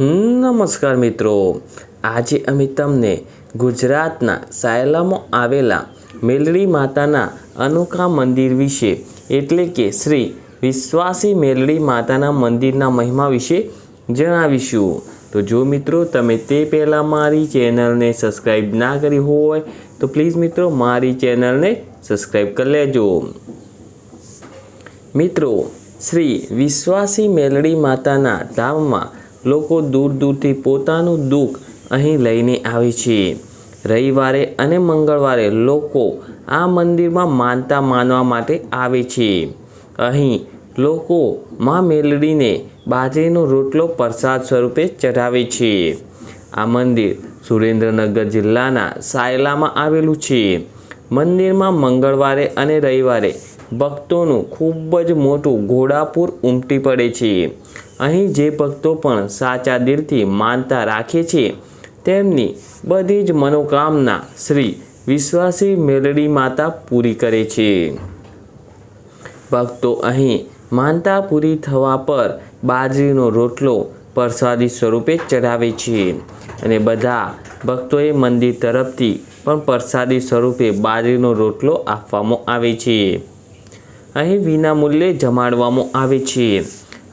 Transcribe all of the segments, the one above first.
નમસ્કાર મિત્રો. આજે અમે તમને ગુજરાતના સાયલામાં આવેલા મેલડી માતાના અનોખા મંદિર વિશે, એટલે કે શ્રી વિશ્વાસી મેલડી માતાના મંદિરના મહિમા વિશે જણાવીશું. તો જો મિત્રો તમે તે પહેલાં મારી ચેનલને સબસ્ક્રાઈબ ના કરી હોય, તો પ્લીઝ મિત્રો મારી ચેનલને સબસ્ક્રાઈબ કરી લેજો. મિત્રો, શ્રી વિશ્વાસી મેલડી માતાના ધામમાં લોકો દૂર દૂરથી પોતાનું દુઃખ અહીં લઈને આવે છે. રવિવારે અને મંગળવારે લોકો આ મંદિરમાં માનતા માનવા માટે આવે છે. અહીં લોકો માં મેલડીને બાજરીનો રોટલો પ્રસાદ સ્વરૂપે ચઢાવે છે. આ મંદિર સુરેન્દ્રનગર જિલ્લાના સાયલામાં આવેલું છે. મંદિરમાં મંગળવારે અને રવિવારે ભક્તોનું ખૂબ જ મોટું ઘોડાપુર ઉમટી પડે છે. અહીં જે ભક્તો પણ સાચા દિલથી માનતા રાખે છે, તેમની બધી જ મનોકામના શ્રી વિશ્વાસી મેલડી માતા પૂરી કરે છે. ભક્તો અહીં માનતા પૂરી થવા પર બાજરીનો રોટલો પ્રસાદી સ્વરૂપે ચઢાવે છે અને બધા ભક્તોએ મંદિર તરફથી પણ પ્રસાદી સ્વરૂપે બાજરીનો રોટલો આપવામાં આવે છે. અહીં વિનામૂલ્યે જમાડવામાં આવે છે.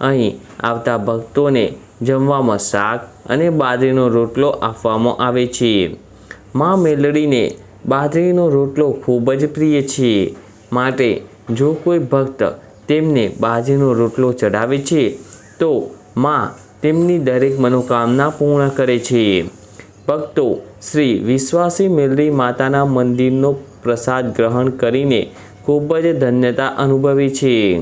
અહીં આવતા ભક્તોને જમવામાં શાક અને બાજરીનો રોટલો આપવામાં આવે છે. મા મેલડીને બાજરીનો રોટલો ખૂબ જ પ્રિય છે. માટે જો કોઈ ભક્ત તેમને બાજરીનો રોટલો ચડાવે છે, તો મા તેમની દરેક મનોકામના પૂર્ણ કરે છે. ભક્તો શ્રી વિશ્વાસી મેલડી માતાના મંદિરનો પ્રસાદ ગ્રહણ કરીને ખૂબ જ ધન્યતા અનુભવે છે.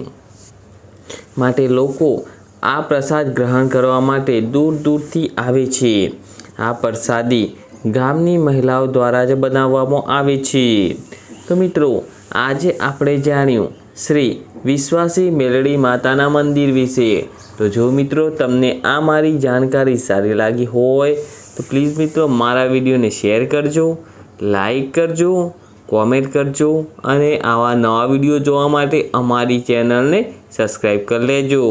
માટે લોકો આ પ્રસાદ ગ્રહણ કરવા માટે દૂર દૂરથી આવે છે. આ પ્રસાદી ગામની મહિલાઓ દ્વારા જ બનાવવામાં આવે છે. તો મિત્રો, આજે આપણે જાણ્યું શ્રી વિશ્વાસી મેલડી માતાના મંદિર વિશે. તો જો મિત્રો, તમને આ મારી જાણકારી સારી લાગી હોય, તો પ્લીઝ મિત્રો, મારા વિડીયોને શેર કરજો, લાઈક કરજો કોમેન્ટ કરજો અને આવા નવા વીડિયો જોવા માટે અમારી ચેનલને સબસ્ક્રાઈબ કરી લેજો.